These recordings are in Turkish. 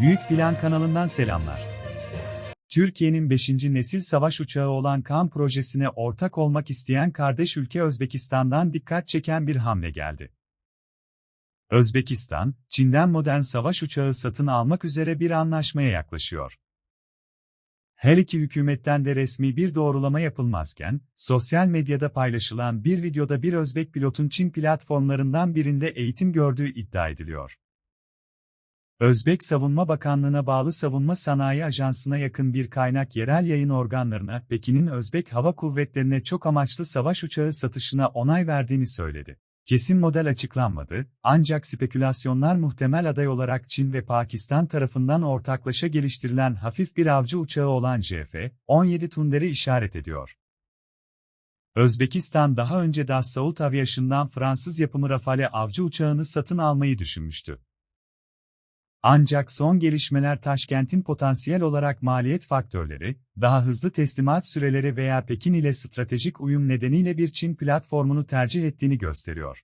Büyük Plan kanalından selamlar. Türkiye'nin 5. nesil savaş uçağı olan KAM projesine ortak olmak isteyen kardeş ülke Özbekistan'dan dikkat çeken bir hamle geldi. Özbekistan, Çin'den modern savaş uçağı satın almak üzere bir anlaşmaya yaklaşıyor. Her iki hükümetten de resmi bir doğrulama yapılmazken, sosyal medyada paylaşılan bir videoda bir Özbek pilotun Çin platformlarından birinde eğitim gördüğü iddia ediliyor. Özbek Savunma Bakanlığı'na bağlı Savunma Sanayi Ajansı'na yakın bir kaynak yerel yayın organlarına Pekin'in Özbek Hava Kuvvetleri'ne çok amaçlı savaş uçağı satışına onay verdiğini söyledi. Kesin model açıklanmadı, ancak spekülasyonlar muhtemel aday olarak Çin ve Pakistan tarafından ortaklaşa geliştirilen hafif bir avcı uçağı olan JF-17 Tunder'i işaret ediyor. Özbekistan daha önce Dassault Aviation'dan Fransız yapımı Rafale avcı uçağını satın almayı düşünmüştü. Ancak son gelişmeler Taşkent'in potansiyel olarak maliyet faktörleri, daha hızlı teslimat süreleri veya Pekin ile stratejik uyum nedeniyle bir Çin platformunu tercih ettiğini gösteriyor.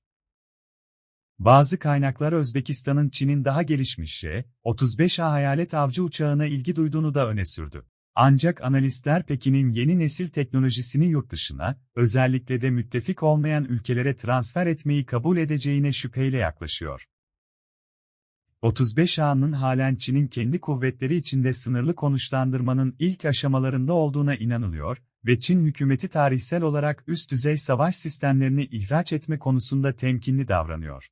Bazı kaynaklar Özbekistan'ın Çin'in daha gelişmiş J-35A hayalet avcı uçağına ilgi duyduğunu da öne sürdü. Ancak analistler Pekin'in yeni nesil teknolojisini yurt dışına, özellikle de müttefik olmayan ülkelere transfer etmeyi kabul edeceğine şüpheyle yaklaşıyor. 35 A'nın halen Çin'in kendi kuvvetleri içinde sınırlı konuşlandırmanın ilk aşamalarında olduğuna inanılıyor ve Çin hükümeti tarihsel olarak üst düzey savaş sistemlerini ihraç etme konusunda temkinli davranıyor.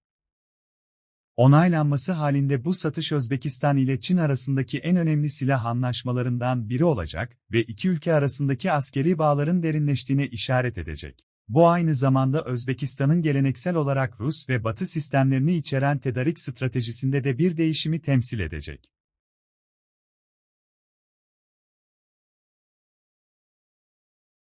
Onaylanması halinde bu satış Özbekistan ile Çin arasındaki en önemli silah anlaşmalarından biri olacak ve iki ülke arasındaki askeri bağların derinleştiğine işaret edecek. Bu aynı zamanda Özbekistan'ın geleneksel olarak Rus ve Batı sistemlerini içeren tedarik stratejisinde de bir değişimi temsil edecek.